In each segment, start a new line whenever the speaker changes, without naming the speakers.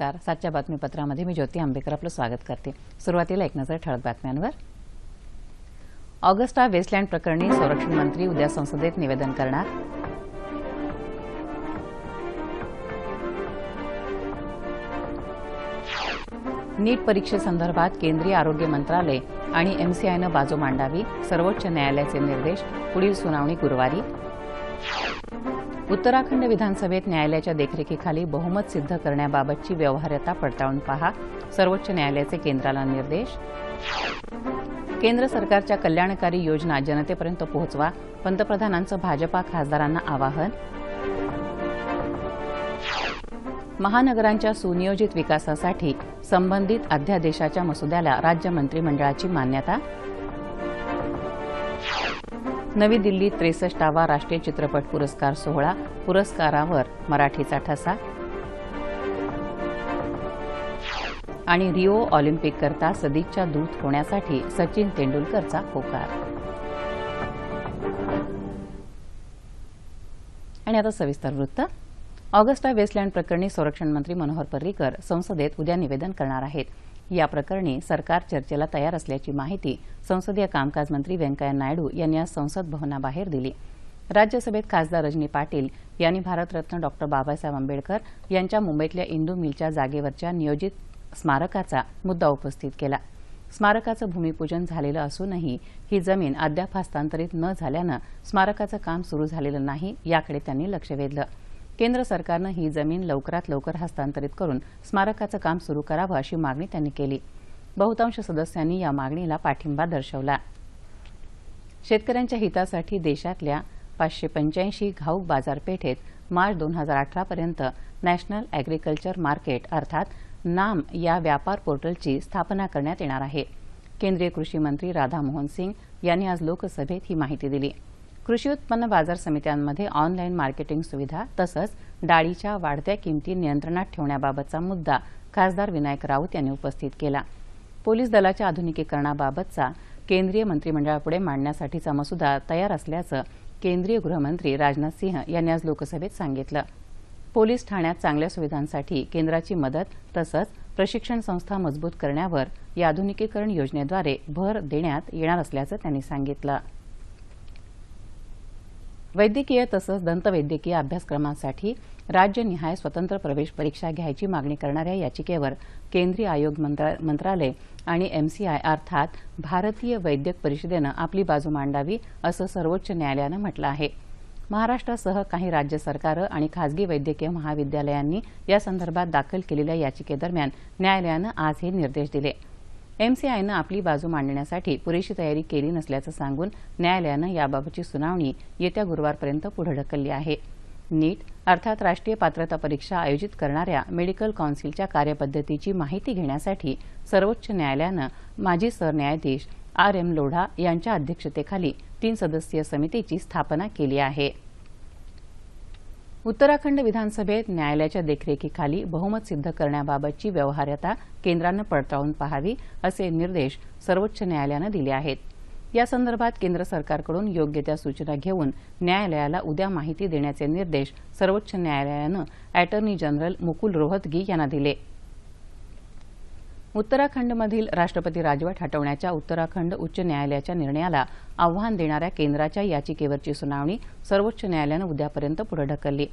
नमस्कार. सातच्या बातमीपत्रामध्ये मी ज्योती आंबेकर आपलं स्वागत करते. सुरुवातीला एक नजर ठळक बातम्यांवर. ऑगस्टा वेस्टलँड प्रकरणी संरक्षण मंत्री उद्या संसदेत निवेदन करणार. नीट परीक्षेसंदर्भात केंद्रीय आरोग्य मंत्रालय आणि एमसीआयनं बाजू मांडावी. सर्वोच्च न्यायालयाचे निर्देश. पुढील सुनावणी गुरुवारी. उत्तराखंड विधानसभेत न्यायालयाच्या देखरेखीखाली बहुमत सिद्ध करण्याबाबतची व्यवहार्यता पडताळून पहा. सर्वोच्च न्यायालयाचे केंद्राला निर्देश. केंद्र सरकारच्या कल्याणकारी योजना जनतेपर्यंत पोहोचवा. पंतप्रधानांचं भाजपा खासदारांना आवाहन. महानगरांच्या सुनियोजित विकासासाठी संबंधित अध्यादेशाच्या मसुद्याला राज्य मंत्रिमंडळाची मान्यता. नवी दिल्लीत त्रेसष्टावा राष्ट्रीय चित्रपट पुरस्कार सोहळा पुरस्कारावर मराठीचा ठसा. आणि रिओ ऑलिम्पिककरता सदिच्छा दूत होण्यासाठी सचिन तेंडुलकरचा होकार. आणि आता सविस्तर वृत्त. ऑगस्टा वेस्टलँड प्रकरणी संरक्षण मंत्री मनोहर पर्रीकर संसदेत उद्या निवेदन करणार आहेत. या प्रकरणी सरकार चर्चेला तयार असल्याची माहिती संसदीय कामकाज मंत्री व्यंकय्या नायडू यांनी आज संसद भवनाबाहेर दिली. राज्यसभेत खासदार रजनी पाटील यांनी भारतरत्न डॉक्टर बाबासाहेब आंबेडकर यांच्या मुंबईतल्या इंदू मिलच्या जागेवरच्या नियोजित स्मारकाचा मुद्दा उपस्थित केला. स्मारकाचं भूमिपूजन झालेलं असूनही ही जमीन अद्याप हस्तांतरित न झाल्यानं स्मारकाचं काम सुरू झालेलं नाही याकडे त्यांनी लक्ष वेधलं. केंद्र सरकारनं ही जमीन लवकरात लवकर हस्तांतरित करून स्मारकाचं काम सुरू करावं अशी मागणी त्यांनी केली. बहुतांश सदस्यांनी या मागणीला पाठिंबा दर्शवला. शेतकऱ्यांच्या हितासाठी देशातल्या पाचशे पंच्याऐंशी घाऊक बाजारपेठेत मार्च दोन हजार अठरापर्यंत नॅशनल अॅग्रिकल्चर मार्केट अर्थात नाम या व्यापार पोर्टलची स्थापना करण्यात येणार आहे. केंद्रीय कृषी मंत्री राधामोहन सिंग यांनी आज लोकसभेत ही माहिती दिली. कृषी उत्पन्न बाजार समित्यांमध्ये ऑनलाईन मार्केटिंग सुविधा तसंच डाळीच्या वाढत्या किमती नियंत्रणात ठेवण्याबाबतचा मुद्दा खासदार विनायक राऊत यांनी उपस्थित केला. पोलीस दलाच्या आधुनिकीकरणाबाबतचा केंद्रीय मंत्रिमंडळापुढे मांडण्यासाठीचा मसुदा तयार असल्याचं केंद्रीय गृहमंत्री राजनाथ सिंह यांनी आज लोकसभेत सांगितलं. पोलीस ठाण्यात चांगल्या सुविधांसाठी केंद्राची मदत तसंच प्रशिक्षण संस्था मजबूत करण्यावर या आधुनिकीकरण योजनेद्वारे भर देण्यात येणार असल्याचं त्यांनी सांगितलं. वैद्यकीय तसंच दंतवैद्यकीय अभ्यासक्रमांसाठी राज्यनिहाय स्वतंत्र प्रवेश परीक्षा घ्यायची मागणी करणाऱ्या याचिकेवर केंद्रीय आयोग मंत्रालय आणि एमसीआय अर्थात भारतीय वैद्यक परिषदेनं आपली बाजू मांडावी असं सर्वोच्च न्यायालयानं म्हटलं आहे. महाराष्ट्रासह काही राज्य सरकारं आणि खासगी वैद्यकीय महाविद्यालयांनी यासंदर्भात दाखल केलेल्या याचिकेदरम्यान न्यायालयानं आज हे निर्देश दिले. एमसीआयनं आपली बाजू मांडण्यासाठी पुरेशी तयारी केली नसल्याचं सांगून न्यायालयानं याबाबतची सुनावणी येत्या गुरुवारपर्यंत पुढे ढकलली आहे. नीट अर्थात राष्ट्रीय पात्रता परीक्षा आयोजित करणाऱ्या मेडिकल कौन्सिलच्या कार्यपद्धतीची माहिती घेण्यासाठी सर्वोच्च न्यायालयानं माजी सरन्यायाधीश आर एम लोढा यांच्या अध्यक्षतेखाली तीन सदस्यीय समितीची स्थापना केली आहे. उत्तराखंड विधानसभेत न्यायालयाच्या देखरेखीखाली बहुमत सिद्ध करण्याबाबतची व्यवहार्यता केंद्रानं पडताळून पाहावी असे निर्देश सर्वोच्च न्यायालयानं दिले आहेत. यासंदर्भात केंद्र सरकारकडून योग्य त्या सूचना घेऊन न्यायालयाला उद्या माहिती देण्याचे निर्देश सर्वोच्च न्यायालयानं अॅटर्नी जनरल मुकुल रोहतगी यांना दिले. उत्तराखंडमधील राष्ट्रपती राजवट हटवण्याच्या उत्तराखंड उच्च न्यायालयाच्या निर्णयाला आव्हान देणाऱ्या केंद्राच्या याचिकेवरची सुनावणी सर्वोच्च न्यायालयानं उद्यापर्यंत पुढे ढकलली.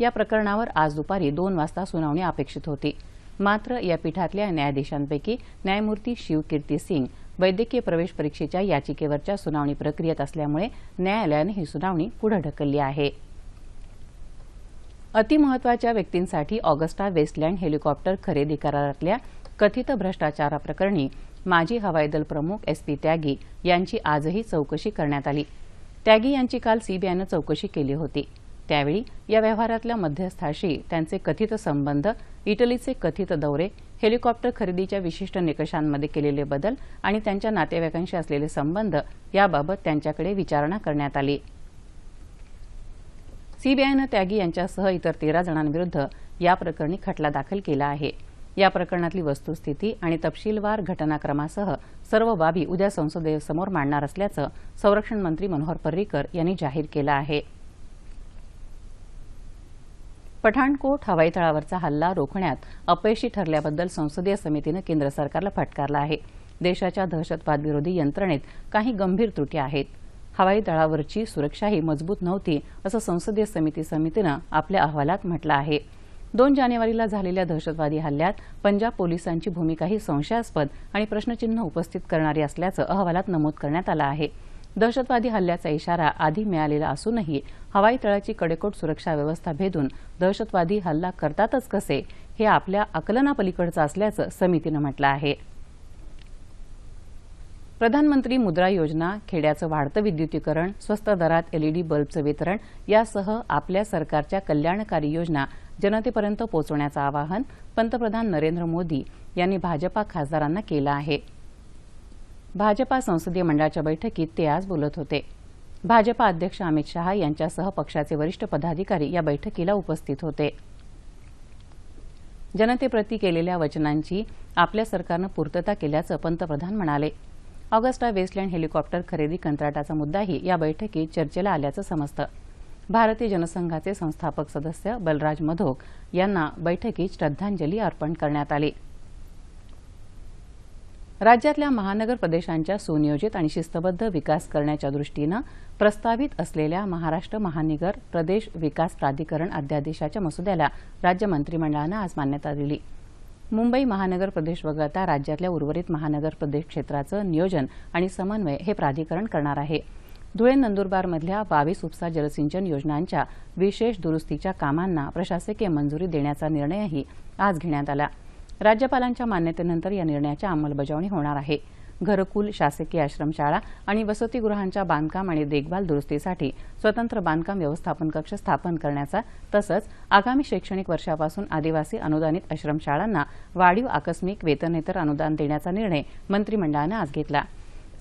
या प्रकरणावर आज दुपारी दोन वाजता सुनावणी अपेक्षित होती. मात्र या पीठातल्या न्यायाधीशांपैकी न्यायमूर्ती शिवकीर्ती सिंग वैद्यकीय प्रवेश परीक्षेच्या याचिकेवरच्या सुनावणी प्रक्रियेत असल्यामुळे न्यायालयानं ही सुनावणी पुढे ढकलली आहे. अतिमहत्वाच्या व्यक्तींसाठी ऑगस्टा वेस्टलँड हेलिकॉप्टर खरेदी करारातल्या कथित भ्रष्टाचाराप्रकरणी माजी हवाई दल प्रमुख एस पी त्यागी यांची आजही चौकशी करण्यात आली. त्यागी यांची काल सीबीआयनं चौकशी केली होती. त्यावेळी या व्यवहारातल्या मध्यस्थाशी त्यांचे कथित संबंध इटलीचे कथित दौरे हेलिकॉप्टर खरेदीच्या विशिष्ट निकषांमध्ये केलेले बदल आणि त्यांच्या नातेवाईकांशी असलेले संबंध याबाबत त्यांच्याकडे विचारणा करण्यात आली. सीबीआयनं त्यागी यांच्यासह इतर तेरा जणांविरुद्ध या प्रकरणी खटला दाखल केला आहे. या प्रकरणातली वस्तुस्थिती आणि तपशीलवार घटनाक्रमासह सर्व बाबी उद्या संसदेसमोर मांडणार असल्याचं संरक्षण मंत्री मनोहर पर्रीकर यांनी जाहीर केलं आहे. पठाणकोट हवाई तळावरचा हल्ला रोखण्यात अपयशी ठरल्याबद्दल संसदीय समितीनं केंद्र सरकारला फटकारलं आहे. देशाच्या दहशतवादविरोधी यंत्रणेत काही गंभीर त्रुटी आहेत. हवाई तळावरची सुरक्षाही मजबूत नव्हती असं संसदीय समिती समितीनं आपल्या अहवालात म्हटलं आहे. दोन जानेवारीला झालेल्या दहशतवादी हल्ल्यात पंजाब पोलिसांची भूमिकाही संशयास्पद आणि प्रश्नचिन्ह उपस्थित करणारी असल्याचं अहवालात नमूद करण्यात आलं आहे. दहशतवादी हल्ल्याचा इशारा आधी मिळालेला असूनही हवाई तळाची कडेकोट सुरक्षा व्यवस्था भेदून दहशतवादी हल्ला करतातच कसे हे आपल्या आकलनापलीकडचं असल्याचं समितीनं म्हटलं आहे. प्रधानमंत्री मुद्रा योजना खेड्याचं वाढतं विद्युतीकरण स्वस्त दरात एलईडी बल्बचं वितरण यासह आपल्या सरकारच्या कल्याणकारी योजना जनतेपर्यंत पोहोचवण्याचं आवाहन पंतप्रधान नरेंद्र मोदी यांनी भाजपा खासदारांना केलं आहे. भाजपा संसदीय मंडळाच्या बैठकीत ते आज बोलत होते. भाजपा अध्यक्ष अमित शहा यांच्यासह पक्षाचे वरिष्ठ पदाधिकारी या बैठकीला उपस्थित होते. जनतेप्रती केलेल्या वचनांची आपल्या सरकारनं पूर्तता केल्याचं पंतप्रधान म्हणाले. ऑगस्टा वेस्टलँड हेलिकॉप्टर खरेदी कंत्राटाचा मुद्दाही या बैठकीत चर्चेला आल्याचं समजतं. भारतीय जनसंघाचे संस्थापक सदस्य बलराज मधोक यांना बैठकीत श्रद्धांजली अर्पण करण्यात आली. राज्यातल्या महानगर प्रदेशांच्या सुनियोजित आणि शिस्तबद्ध विकास करण्याच्या दृष्टीनं प्रस्तावित असलेल्या महाराष्ट्र महानगर प्रदेश विकास प्राधिकरण अध्यादेशाच्या मसुद्याला राज्य मंत्रिमंडळानं आज मान्यता दिली. मुंबई महानगर प्रदेश वगळता राज्यातल्या उर्वरित महानगर प्रदेश क्षेत्राचं नियोजन आणि समन्वय हे प्राधिकरण करणार आहे. धुळे नंदुरबारमधल्या बावीस उपसा जलसिंचन योजनांच्या विशेष दुरुस्तीच्या कामांना प्रशासकीय मंजुरी देण्याचा निर्णयही आज घेण्यात आला. राज्यपालांच्या मान्यतेनंतर या निर्णयाची अंमलबजावणी होणार आहे. घरकुल शासकीय आश्रमशाळा आणि वसतिगृहांच्या बांधकाम आणि देखभाल दुरुस्तीसाठी स्वतंत्र बांधकाम व्यवस्थापन कक्ष स्थापन करण्याचा तसंच आगामी शैक्षणिक वर्षापासून आदिवासी अनुदानित आश्रमशाळांना वाढीव आकस्मिक वेतनेतर अनुदान देण्याचा निर्णय मंत्रिमंडळानं आज घेतला.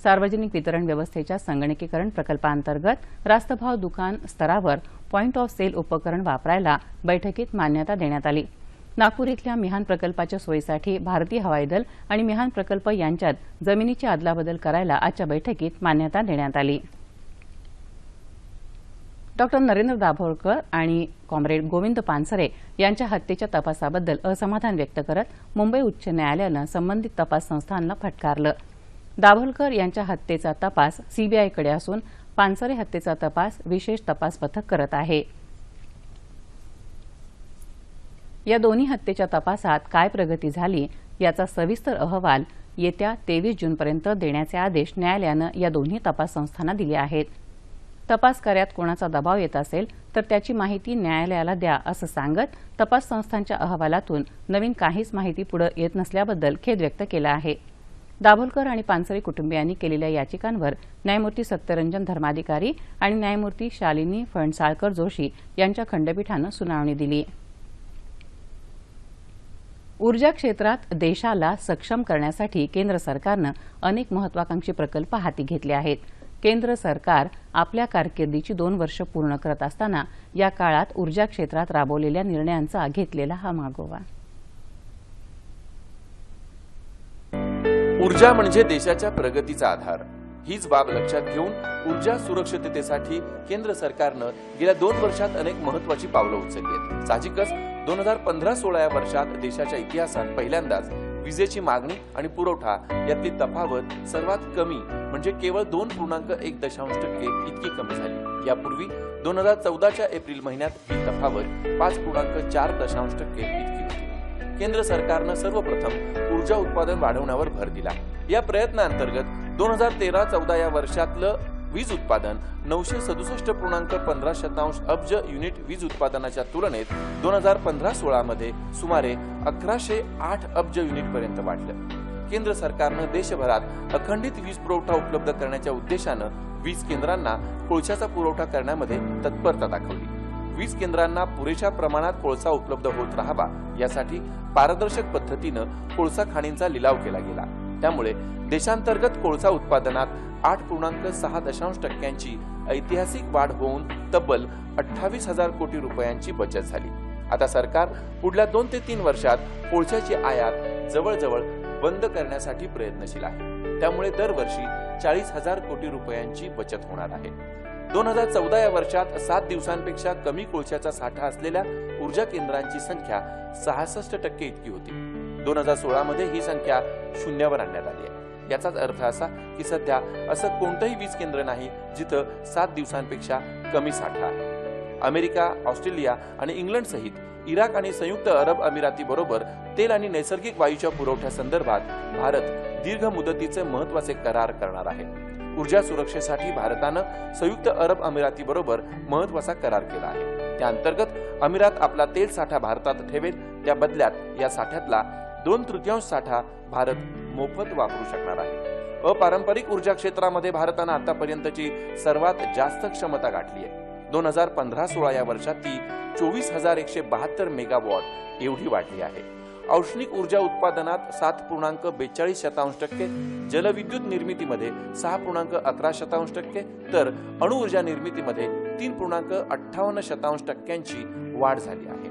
सार्वजनिक वितरण व्यवस्थेच्या संगणकीकरण प्रकल्पांतर्गत रास्तभाव दुकान स्तरावर पॉइंट ऑफ सेल उपकरण वापरायला बैठकीत मान्यता देण्यात आली. नागपूर इथल्या मिहान प्रकल्पाच्या सोयीसाठी भारतीय हवाई दल आणि मिहान प्रकल्प यांच्यात जमिनीची अदलाबदल करायला आजच्या बैठकीत मान्यता देण्यात आली. डॉक्टर नरेंद्र दाभोळकर आणि कॉम्रेड गोविंद पानसरे यांच्या हत्येच्या तपासाबद्दल असमाधान व्यक्त करत मुंबई उच्च न्यायालयानं संबंधित तपास संस्थांना फटकारलं. दाभोलकर यांच्या हत्येचा तपास सीबीआयकडे असून पानसरे हत्येचा तपास विशेष तपास पथक करत आहे. या दोन्ही हत्येच्या तपासात काय प्रगती झाली याचा सविस्तर अहवाल येत्या तेवीस जूनपर्यंत देण्याचे आदेश न्यायालयानं या दोन्ही तपास संस्थांना दिले आहेत. तपास कार्यात कोणाचा दबाव येत असेल तर त्याची माहिती न्यायालयाला द्या असं सांगत तपास संस्थांच्या अहवालातून नवीन काहीच माहिती पुढे येत नसल्याबद्दल खेद व्यक्त केला आहे. दाभोलकर आणि पानसरे कुटुंबियांनी केलेल्या याचिकांवर न्यायमूर्ती सत्यरंजन धर्माधिकारी आणि न्यायमूर्ती शालिनी फणसाळकर जोशी यांच्या खंडपीठानं सुनावणी दिली. ऊर्जा क्षेत्रात देशाला सक्षम करण्यासाठी केंद्र सरकारनं अनेक महत्वाकांक्षी प्रकल्प हाती घेतले आहेत. केंद्र सरकार आपल्या कारकिर्दीची दोन वर्ष पूर्ण करत असताना या काळात ऊर्जा क्षेत्रात राबवलेल्या निर्णयांचा घेतलेला हा मागोवा.
ऊर्जा म्हणजे देशाच्या प्रगतीचा आधार. हीच बाब लक्षात घेऊन ऊर्जा सुरक्षिततेसाठी केंद्र सरकारनं गेल्या दोन वर्षात अनेक महत्वाची पावलं उचलली आहेत. साहजिकच दोन हजार पंधरा सोळा या वर्षात देशाच्या इतिहासात पहिल्यांदाच विजेची मागणी आणि पुरवठा यातली तफावत सर्वात कमी म्हणजे केवळ दोन पूर्णांक एक दशांश टक्के इतकी कमी झाली. यापूर्वी दोन हजार चौदाच्या एप्रिल महिन्यात ही तफावत पाच पूर्णांक चार दशांश टक्के इतकी केंद्र सरकारनं सर्वप्रथम ऊर्जा उत्पादन वाढवण्यावर भर दिला. या प्रयत्नांतर्गत दोन हजार तेरा चौदा या वर्षातलं वीज उत्पादन नऊशे सदुसष्ट पूर्णांक पंधरा शतांश अब्ज युनिट वीज उत्पादनाच्या तुलनेत दोन हजार पंधरा सोळा मध्ये सुमारे अकराशे आठ अब्ज युनिट पर्यंत वाढलं. केंद्र सरकारनं देशभरात अखंडित वीज पुरवठा उपलब्ध करण्याच्या उद्देशानं वीज केंद्रांना कोळशाचा पुरवठा करण्यामध्ये तत्परता दाखवली. वीज केंद्रांना पुरेशा प्रमाणात कोळसा उपलब्ध होत राहावा यासाठी पारदर्शक पद्धतीनं कोळसा खाणींचा लिलाव केला गेला. त्यामुळे देशांतर्गत कोळसा उत्पादनात आठ पूर्णांक सहा दशांश टक्क्यांची ऐतिहासिक वाढ होऊन तब्बल अठ्ठावीस हजार कोटी रुपयांची बचत झाली. आता सरकार पुढल्या दोन ते तीन वर्षात कोळशाची आयात जवळजवळ बंद करण्यासाठी प्रयत्नशील आहे. त्यामुळे दरवर्षी चाळीस हजार कोटी रुपयांची बचत होणार आहे. दोन हजार चौदा या वर्षात सात दिवसांपेक्षा कमी कोळशाचा साठा असलेल्या ऊर्जा केंद्रांची संख्या सहासष्ट टक्के इतकी होती. दोन हजार सोळा मध्ये ही संख्या शून्यावर आणण्यात आली आहे. याचाच अर्थ असा की सध्या असं कोणतंही वीज केंद्र नाही जिथं सात दिवसांपेक्षा कमी साठा आहे. अमेरिका ऑस्ट्रेलिया आणि इंग्लंड सहित इराक आणि संयुक्त अरब अमिराती बरोबर तेल आणि नैसर्गिक वायूच्या पुरवठ्यासंदर्भात भारत दीर्घ मुदतीचे महत्त्वाचे करार करणार आहे. ऊर्जा सुरक्षेसाठी भारतानं संयुक्त अरब अमिराती बरोबर महत्त्वाचा करार केला आहे. त्या अंतर्गत अमिरात आपला तेल साठा भारतात ठेवेल त्या बदल्यात या साठ्यातला दोन तृतीयांश साठा भारत मोफत वापरू शकणार आहे. अपारंपरिक ऊर्जा क्षेत्रामध्ये भारतानं आतापर्यंतची सर्वात जास्त क्षमता गाठली आहे. दोन हजार पंधरा सोळा या वर्षात ती चोवीस हजार एकशे बहात्तर मेगावॉट एवढी वाढली आहे. औष्णिक ऊर्जा उत्पादनात सात पूर्णांक बेचाळीस शतांश टक्के जलविद्युत निर्मितीमध्ये सहा पूर्णांक अकरा शतांश टक्के तर अणुऊर्जा निर्मितीमध्ये तीन पूर्णांक अठ्ठावन्न शतांश टक्क्यांची वाढ झाली आहे.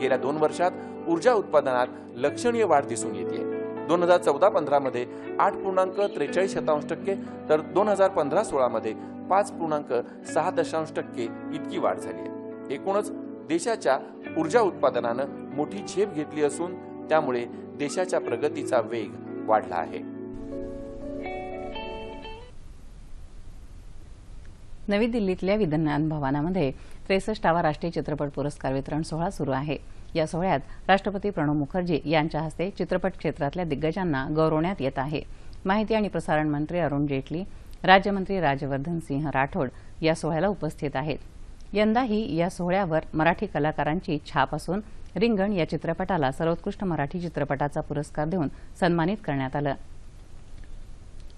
गेल्या दोन वर्षात ऊर्जा उत्पादनात लक्षणीय वाढ दिसून येते. दोन हजार चौदा पंधरा मध्ये आठ पूर्णांक त्रेचाळीस शतांश टक्के तर दोन हजार पंधरा सोळा मध्ये पाच पूर्णांक सहा दशांश टक्के इतकी वाढ झाली आहे. एकूणच देशाच्या ऊर्जा उत्पादनानं मोठी झेप घेतली असून त्यामुळे देशाच्या प्रगतीचा वेग वाढला आहे.
नवी दिल्लीतल्या विज्ञान भवनामध्ये त्रेसष्टावा राष्ट्रीय चित्रपट पुरस्कार वितरण सोहळा सुरू आहे. या सोहळ्यात राष्ट्रपती प्रणव मुखर्जी यांच्या हस्ते चित्रपट क्षेत्रातल्या दिग्गजांना गौरवण्यात येत आहे. माहिती आणि प्रसारण मंत्री अरुण जेटली राज्यमंत्री राजवर्धन सिंह राठोड या सोहळ्याला उपस्थित आहेत. यंदाही या सोहळ्यावर मराठी कलाकारांची छाप असून रिंगण या चित्रपटाला सर्वोत्कृष्ट मराठी चित्रपटाचा पुरस्कार देऊन सन्मानित करण्यात आलं.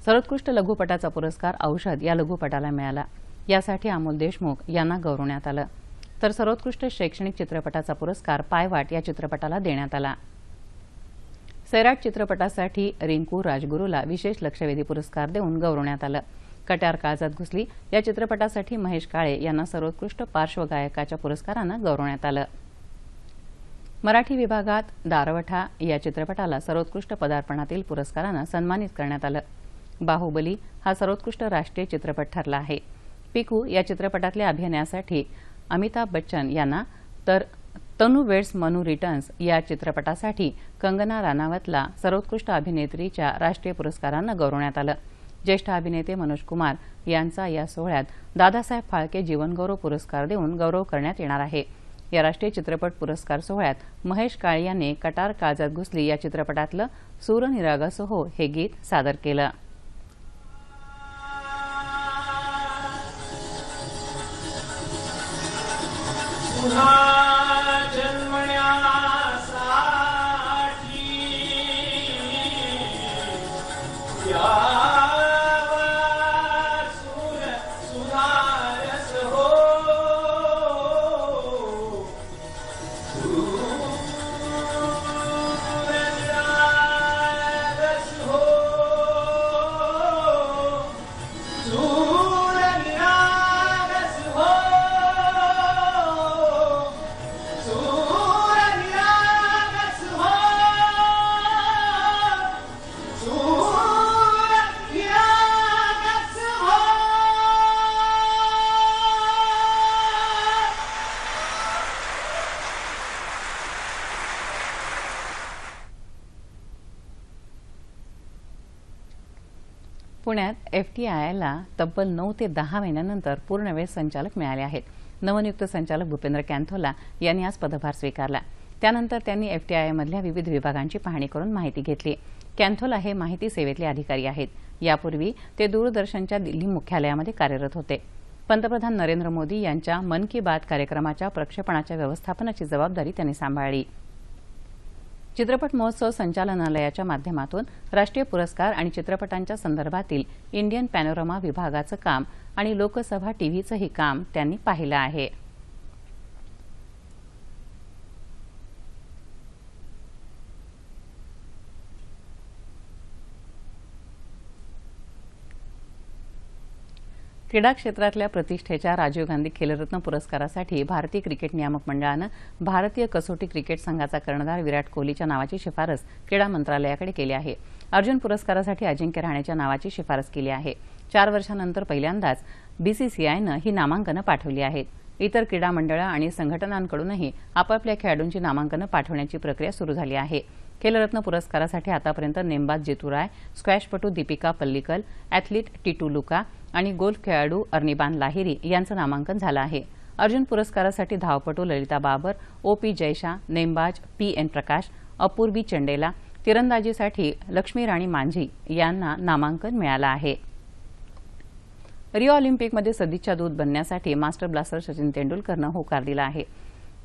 सर्वोत्कृष्ट लघुपटाचा पुरस्कार औषध या लघुपटाला मिळाला. यासाठी अमोल देशमुख यांना गौरवण्यात आलं. तर सर्वोत्कृष्ट शैक्षणिक चित्रपटाचा पुरस्कार पायवाट या चित्रपटाला देण्यात आला. सैराट चित्रपटासाठी रिंकू राजगुरूला विशेष लक्षवेधी पुरस्कार देऊन गौरवण्यात आलं. कट्यार काळजात घुसली या चित्रपटासाठी महेश काळे यांना सर्वोत्कृष्ट पार्श्वगायकाच्या पुरस्कारानं गौरवण्यात आलं. मराठी विभागात दारवठा या चित्रपटाला सर्वोत्कृष्ट पदार्पणातील पुरस्कारानं सन्मानित करण्यात आलं. बाहुबली हा सर्वोत्कृष्ट राष्ट्रीय चित्रपट ठरला आहे. पिकू या चित्रपटातल्या अभिनयासाठी अमिताभ बच्चन यांना तर तनु वेड्स मनु रिटर्न्स या चित्रपटासाठी कंगना राणावतला सर्वोत्कृष्ट अभिनेत्रीच्या राष्ट्रीय पुरस्कारानं गौरवण्यात आलं. ज्येष्ठ अभिनेते मनोज कुमार यांचा या सोहळ्यात दादासाहेब फाळके जीवनगौरव पुरस्कार देऊन गौरव करण्यात येणार आहे. या राष्ट्रीय चित्रपट पुरस्कार सोहळ्यात महेश काळे यांनी कटार काळजात घुसली या चित्रपटातलं सूरनिरागसो हे गीत सादर केलं.
पुन्हा
एफटीआयला तब्बल नऊ ते दहा महिन्यानंतर पूर्णवेळ संचालक मिळाले आहेत. नवनियुक्त संचालक भूपेंद्र कॅन्थोला यांनी आज पदभार स्वीकारला. त्यानंतर त्यांनी एफटीआयमधल्या विविध विभागांची पाहणी करून माहिती घेतली. कॅन्थोला हे माहिती सेवेतले अधिकारी आहेत. यापूर्वी ते दूरदर्शनच्या दिल्ली मुख्यालयामध्ये कार्यरत होते. पंतप्रधान नरेंद्र मोदी यांच्या मन की बात कार्यक्रमाच्या प्रक्षेपणाच्या व्यवस्थापनाची जबाबदारी त्यांनी सांभाळली. चित्रपट महोत्सव संचालनालयाच्या माध्यमातून राष्ट्रीय पुरस्कार आणि चित्रपटांच्या संदर्भातील इंडियन पॅनोरमा विभागाचं काम आणि लोकसभा टीव्हीचंही काम त्यांनी पाहिलं आहे. क्रीडा क्षेत्रातल्या प्रतिष्ठेच्या राजीव गांधी खेलरत्न पुरस्कारासाठी भारतीय क्रिकेट नियामक मंडळानं भारतीय कसोटी क्रिकेट संघाचा कर्णधार विराट कोहलीच्या नावाची शिफारस क्रीडा मंत्रालयाकडे केली आहे. अर्जुन पुरस्कारासाठी अजिंक्य राहण्याच्या नावाची शिफारस केली आहे. चार वर्षानंतर पहिल्यांदाच बीसीसीआयनं ही नामांकनं पाठवली आहेत. इतर क्रीडा मंडळं आणि संघटनांकडूनही आपापल्या खेळाडूंची नामांकनं पाठवण्याची प्रक्रिया सुरू झाली आहे. खेलरत्न पुरस्कारासाठी आतापर्यंत नेमबाज जितू राय स्क्वॅशपटू दीपिका पल्लिकल अॅथलीट टिटू लुका आणि गोल्फ खेळाडू अर्निबान लाहिरी यांचं नामांकन झालं आहे. अर्जुन पुरस्कारासाठी धावपटू ललिता बाबर ओ पी जयशा नेमबाज पी एन प्रकाश अपूर्वी चंडेला तिरंदाजीसाठी लक्ष्मी राणी मांझी यांना नामांकन मिळालं आहे. रिओ ऑलिम्पिकमध्ये सदिच्छा दूत बनण्यासाठी मास्टर ब्लास्टर सचिन तेंडुलकरनं होकार दिला आहे.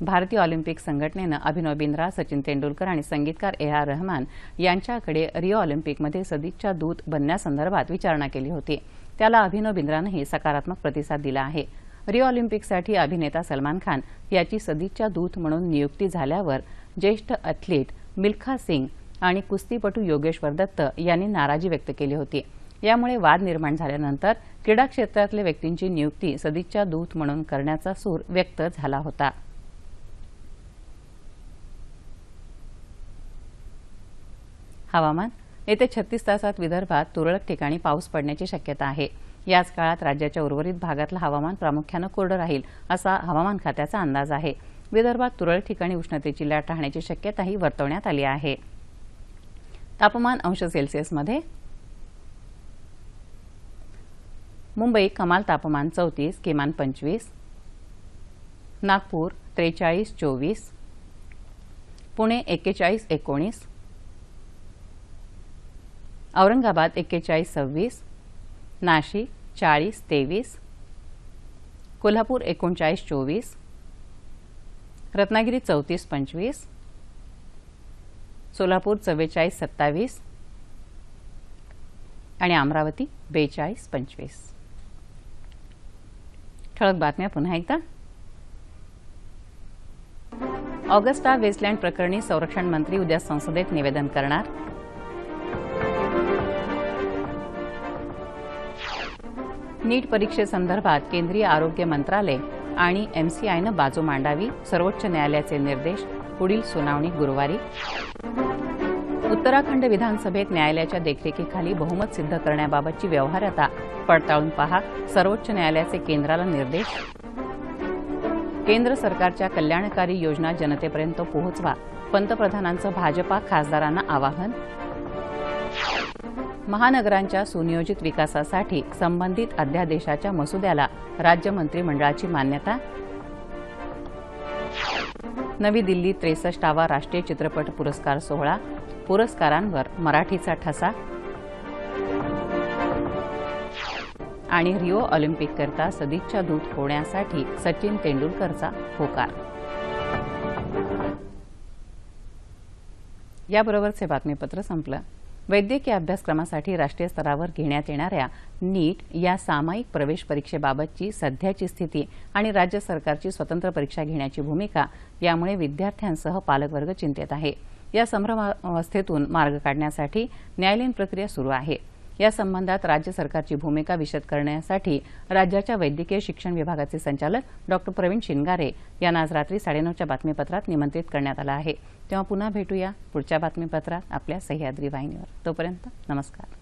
भारतीय ऑलिम्पिक संघटनेनं अभिनव बिंद्रा सचिन तेंडुलकर आणि संगीतकार ए आर रहमान यांच्याकडे रिओ ऑलिम्पिकमध्ये सदिच्छा दूत बनण्यासंदर्भात विचारणा केली होती. त्याला अभिनव बिंद्रानंही सकारात्मक प्रतिसाद दिला आहे. रिओ ऑलिम्पिकसाठी अभिनेता सलमान खान याची सदिच्छा दूत म्हणून नियुक्ती झाल्यावर ज्येष्ठ अथलीट मिल्खा सिंग आणि कुस्तीपटू योगेश्वर दत्त यांनी नाराजी व्यक्त केली होती. यामुळे वाद निर्माण झाल्यानंतर क्रीडा क्षेत्रातल्या व्यक्तींची नियुक्ती सदिच्छा दूत म्हणून करण्याचा सूर व्यक्त झाला होता. हवामान येत्या छत्तीस तासात विदर्भात तुरळक ठिकाणी पाऊस पडण्याची शक्यता आहे. याच काळात राज्याच्या उर्वरित भागातलं हवामान प्रामुख्यानं कोरडं राहील असा हवामान खात्याचा अंदाज आहे. विदर्भात तुरळक ठिकाणी उष्णतेची लाट राहण्याची शक्यताही वर्तवण्यात आली आहे. तापमान अंश सेल्सिअसमध्ये मुंबई कमाल तापमान चौतीस किमान पंचवीस नागपूर त्रेचाळीस चोवीस पुणे एक्केचाळीस एकोणीस औरंगाबाद एक्केचाळीस सव्वीस नाशिक चाळीस तेवीस कोल्हापूर एकोणचाळीस चोवीस रत्नागिरी चौतीस पंचवीस सोलापूर चव्वेचाळीस सत्तावीस आणि अमरावती बेचाळीस पंचवीस. ठळक बातम्या पुन्हा एकदा. ऑगस्टा वेस्टलँड प्रकरणी संरक्षण मंत्री उद्या संसदेत निवेदन करणार. नीट परीक्षेसंदर्भात केंद्रीय आरोग्य मंत्रालय आणि एमसीआयनं बाजू मांडावी. सर्वोच्च न्यायालयाचे निर्देश पुढील सुनावणी गुरुवारी. उत्तराखंड विधानसभेत न्यायालयाच्या देखरेखीखाली बहुमत सिद्ध करण्याबाबतची व्यवहार्यता पडताळून पहा. सर्वोच्च न्यायालयाचे केंद्राला निर्देश. केंद्र सरकारच्या कल्याणकारी योजना जनतेपर्यंत पोहोचवा. पंतप्रधानांचं भाजपा खासदारांना आवाहन. महानगरांच्या सुनियोजित विकासासाठी संबंधित अध्यादेशाच्या मसुद्याला राज्य मंत्रिमंडळाची मान्यता. नवी दिल्ली त्रेसष्टावा राष्ट्रीय चित्रपट पुरस्कार सोहळा. पुरस्कारांवर मराठीचा ठसा. आणि रिओ ऑलिम्पिककरता सदिच्छा दूत होण्यासाठी सचिन तेंडुलकरचा होकार. याबरोबरचे बातमीपत्र संपलं. वैद्यकीय अभ्यासक्रमासाठी राष्ट्रीय स्तरावर घेण्यात येणाऱ्या नीट या सामायिक प्रवेश परीक्षेबाबतची सध्याची स्थिती आणि राज्य सरकारची स्वतंत्र परीक्षा घेण्याची भूमिका यामुळे विद्यार्थ्यांसह पालकवर्ग चिंतेत आहे. या संभ्रमावस्थेतून मार्ग काढण्यासाठी न्यायालयीन प्रक्रिया सुरू आहे. या संबंधात राज्य सरकारची भूमिका विशद करण्यासाठी राज्याच्या वैद्यकीय शिक्षण विभागाचे संचालक डॉक्टर प्रवीण शिनगारे यांना आज रात्री साडेनऊच्या बातमीपत्रात निमंत्रित करण्यात आलं आहे. तेव्हा पुन्हा भेटूया पुढच्या बातमीपत्रात आपल्या सह्याद्री वाहिनीवर. तोपर्यंत नमस्कार.